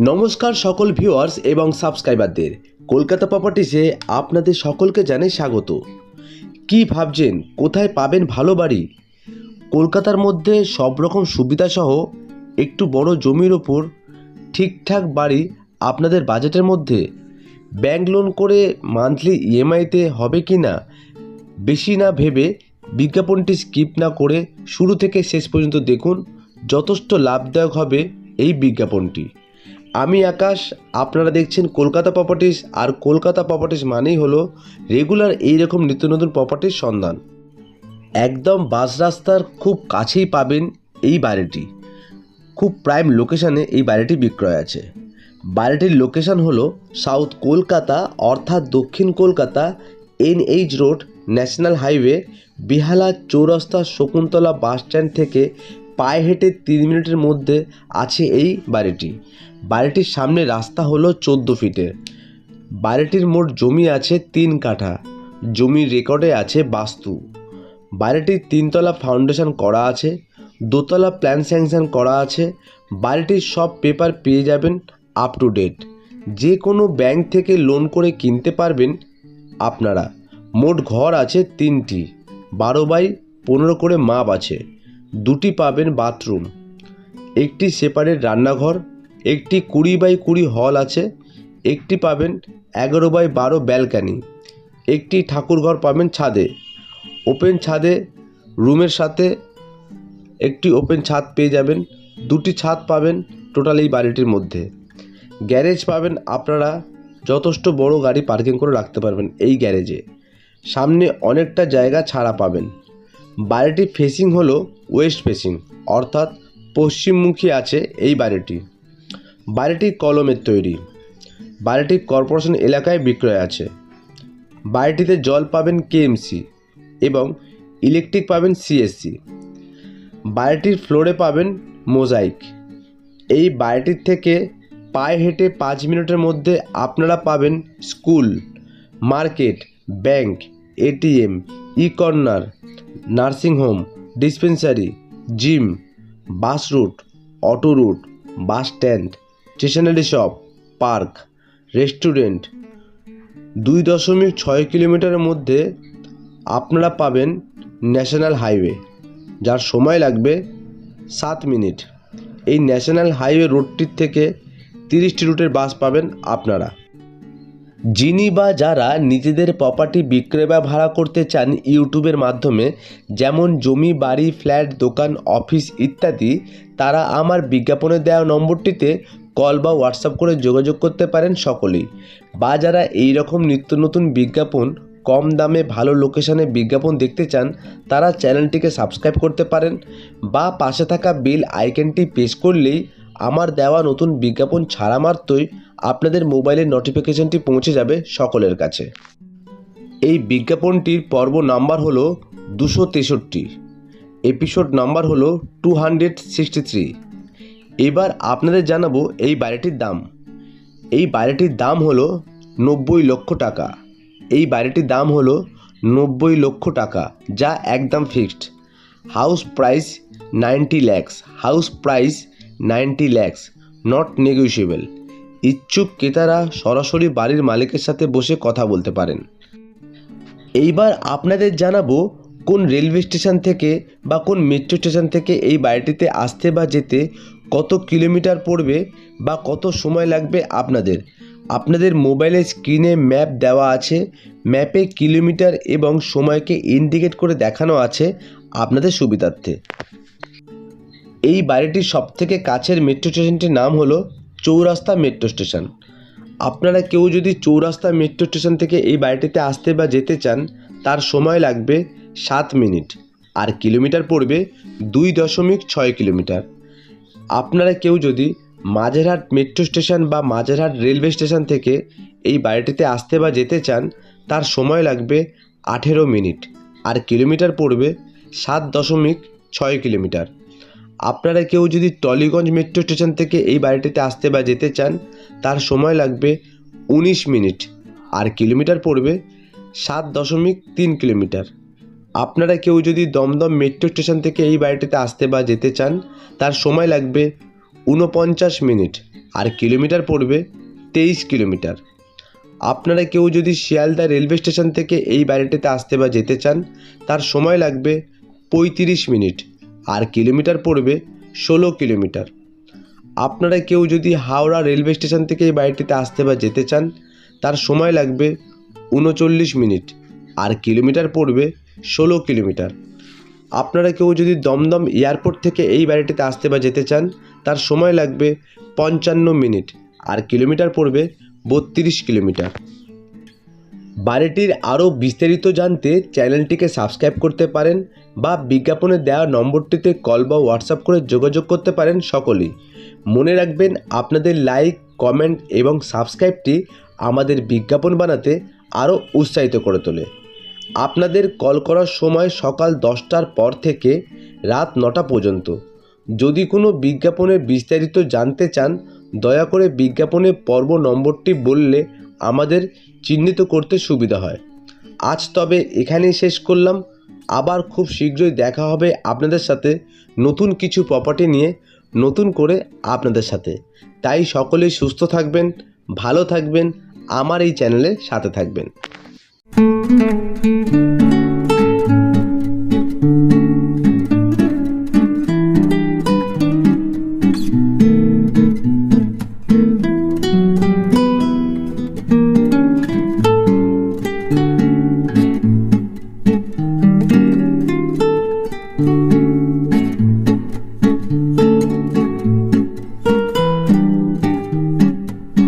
নমস্কার সকল ভিউয়ার্স এবং সাবস্ক্রাইবারদের কলকাতা প্রপার্টিসে আপনাদের সকলকে জানাই স্বাগত। কি ভাবছেন? কোথায় পাবেন ভালো বাড়ি? কলকাতার মধ্যে সব রকম সুবিধাসহ একটু বড় জমির ওপর ঠিকঠাক বাড়ি আপনাদের বাজেটের মধ্যে। ব্যাংক লোন করে মান্থলি ইএমআইতে হবে কি না? বেশি না ভেবে বিজ্ঞাপনটি স্কিপ না করে শুরু থেকে শেষ পর্যন্ত দেখুন। যথেষ্ট লাভদায়ক হবে এই বিজ্ঞাপনটি। আমি আকাশ, আপনারা দেখছেন কলকাতা প্রপার্টিস আর কলকাতা প্রপার্টিস মানেই হলো রেগুলার এই রকম নিত্য নতুন প্রপার্টির সন্ধান। একদম বাস রাস্তার খুব কাছেই পাবেন এই বাড়িটি। খুব প্রাইম লোকেশানে এই বাড়িটি বিক্রয় আছে। বাড়িটির লোকেশন হলো সাউথ কলকাতা, অর্থাৎ দক্ষিণ Kolkata, NH road national highway Behala Chowrasta Shakuntala bus stand থেকে পায়ে হেঁটে তিন মিনিটের মধ্যে আছে এই বাড়িটি। বাড়িটির সামনে রাস্তা হলো চোদ্দ ফিটের। বাড়িটির মোট জমি আছে তিন কাঠা। জমির রেকর্ডে আছে বাস্তু। বাড়িটির তিনতলা ফাউন্ডেশন করা আছে, দোতলা প্ল্যান স্যাংশন করা আছে, বাড়িটির সব পেপার পেয়ে যাবেন আপ টু ডেট যে কোনো ব্যাংক থেকে লোন করে কিনতে পারবেন আপনারা। মোট ঘর আছে তিনটি, বারো বাই পনেরো করে মাপ আছে। দুটি পাবেন বাথরুম। একটি সেপারেট রান্নাঘর, একটি কুড়ি বাই কুড়ি হল আছে, একটি পাবেন এগারো বাই বারো ব্যালকানি। একটি ঠাকুরঘর পাবেন ছাদে। ওপেন ছাদে রুমের সাথে একটি ওপেন ছাদ পেয়ে যাবেন। দুটি ছাদ পাবেন টোটাল এই বাড়িটির মধ্যে। গ্যারেজ পাবেন আপনারা যথেষ্ট বড় গাড়ি পার্কিং করে রাখতে পারবেন এই গ্যারেজে। সামনে অনেকটা জায়গা ছাড়া পাবেন। বাড়িটি ফেসিং হলো ওয়েস্ট ফেসিং অর্থাৎ পশ্চিমমুখী আছে এই বাড়িটি। বাড়িটি কলমের তৈরি। বাড়িটি কর্পোরেশন এলাকায় বিক্রয় আছে। বাড়িটিতে জল পাবেন কেএমসি এবং ইলেকট্রিক পাবেন সিএসসি বাড়িটির ফ্লোরে পাবেন মোজাইক এই বাড়িটির থেকে পায়ে হেঁটে পাঁচ মিনিটের মধ্যে আপনারা পাবেন স্কুল মার্কেট ব্যাংক এটিএম ই corner nursing home dispensary, gym, bus route, auto route, bus stand, stationery shop, park, restaurant. দুই দশমিক ছয় কিলোমিটারের মধ্যে আপনারা পাবেন ন্যাশনাল হাইওয়ে, যার সময় লাগবে সাত মিনিট। এই ন্যাশনাল হাইওয়ে রোডটির থেকে তিরিশটি রুটের বাস পাবেন আপনারা। যিনি বা যারা নিজেদের প্রপার্টি বিক্রয় বা ভাড়া করতে চান ইউটিউবের মাধ্যমে, যেমন জমি, বাড়ি, ফ্ল্যাট, দোকান, অফিস ইত্যাদি, তারা আমার বিজ্ঞাপনে দেওয়া নম্বরটিতে কল বা হোয়াটসঅ্যাপ করে যোগাযোগ করতে পারেন সকলেই। বা যারা এই রকম নিত্য নতুন বিজ্ঞাপন, কম দামে ভালো লোকেশনে বিজ্ঞাপন দেখতে চান, তারা চ্যানেলটিকে সাবস্ক্রাইব করতে পারেন, বা পাশে থাকা বেল আইকনটি প্রেস করলেই আমার দেওয়া নতুন বিজ্ঞাপন ছাড়া মাত্রই আপনাদের মোবাইলের নোটিফিকেশনটি পৌঁছে যাবে সকলের কাছে। এই বিজ্ঞাপনটির পর্ব নাম্বার হলো দুশো তেষট্টি। এপিসোড নাম্বার হলো টু হান্ড্রেড সিক্সটি থ্রি এবার আপনাদের জানাব এই বাড়িটির দাম। এই বাড়িটির দাম হলো নব্বই লক্ষ টাকা। এই বাড়িটির দাম হলো নব্বই লক্ষ টাকা, যা একদম fixed house price ninety lakhs house price ninety lakhs not negotiable ইচ্ছুক ক্রেতারা সরাসরি বাড়ির মালিকের সাথে বসে কথা বলতে পারেন। এইবার আপনাদের জানাব, কোন রেলওয়ে স্টেশন থেকে বা কোন মেট্রো স্টেশন থেকে এই বাড়িটিতে আসতে বা যেতে কত কিলোমিটার পড়বে বা কত সময় লাগবে আপনাদের? আপনাদের মোবাইলের স্ক্রিনে ম্যাপ দেওয়া আছে, ম্যাপে কিলোমিটার এবং সময়কে ইন্ডিকেট করে দেখানো আছে আপনাদের সুবিধার্থে। এই বাড়িটির সবথেকে কাছের মেট্রো স্টেশনটির নাম হলো চৌরাস্তা মেট্রো স্টেশন আপনারা কেউ যদি চৌরাস্তা মেট্রো স্টেশন থেকে এই বাড়িটিতে আসতে বা যেতে চান, তার সময় লাগবে সাত মিনিট। আর কিলোমিটার পড়বে দুই দশমিক ছয় কিলোমিটার। আপনারা কেউ যদি মাঝেরহাট মেট্রো স্টেশন বা মাঝেরহাট রেলওয়ে স্টেশন থেকে এই বাড়িটিতে আসতে বা যেতে চান, তার সময় লাগবে আঠেরো মিনিট। আর কিলোমিটার পড়বে সাত দশমিক ছয় কিলোমিটার। আপনারা কেউ যদি টলিগঞ্জ মেট্রো স্টেশন থেকে এই বাড়িটিতে আসতে বা যেতে চান, তার সময় লাগবে উনিশ মিনিট। আর কিলোমিটার পড়বে সাত দশমিক তিন কিলোমিটার। আপনারা কেউ যদি দমদম মেট্রো স্টেশন থেকে এই বাড়িটিতে আসতে বা যেতে চান, তার সময় লাগবে ঊনপঞ্চাশ মিনিট। আর কিলোমিটার পড়বে তেইশ কিলোমিটার। আপনারা কেউ যদি শিয়ালদা রেলওয়ে স্টেশন থেকে এই বাড়িটিতে আসতে বা যেতে চান, তার সময় লাগবে পঁয়ত্রিশ মিনিট। আর কিলোমিটার পড়বে ষোলো কিলোমিটার। আপনারা কেউ যদি হাওড়া রেলওয়ে স্টেশন থেকে এই বাড়িটিতে আসতে বা যেতে চান, তার সময় লাগবে উনচল্লিশ মিনিট আর কিলোমিটার পড়বে ষোলো কিলোমিটার। আপনারা কেউ যদি দমদম এয়ারপোর্ট থেকে এই বাড়িটিতে আসতে বা যেতে চান, তার সময় লাগবে পঞ্চান্ন মিনিট আর কিলোমিটার পড়বে বত্রিশ কিলোমিটার। বাড়িটির আরও বিস্তারিত জানতে চ্যানেলটিকে সাবস্ক্রাইব করতে পারেন বা বিজ্ঞাপনে দেওয়া নম্বরটিতে কল বা হোয়াটসঅ্যাপ করে যোগাযোগ করতে পারেন সকলেই। মনে রাখবেন, আপনাদের লাইক, কমেন্ট এবং সাবস্ক্রাইবটি আমাদের বিজ্ঞাপন বানাতে আরও উৎসাহিত করে তোলে। আপনাদের কল করার সময় সকাল দশটার পর থেকে রাত নটা পর্যন্ত। যদি কোনো বিজ্ঞাপনের বিস্তারিত জানতে চান, দয়া করে বিজ্ঞাপনের পর্ব নম্বরটি বললে আমাদের চিহ্নিত করতে সুবিধা হয়। আজ তবে এখানেই শেষ করলাম। আবার খুব শীঘ্রই দেখা হবে আপনাদের সাথে নতুন কিছু প্রপার্টি নিয়ে, নতুন করে আপনাদের সাথে। তাই সকলেই সুস্থ থাকবেন, ভালো থাকবেন, আমার এই চ্যানেলের সাথে থাকবেন।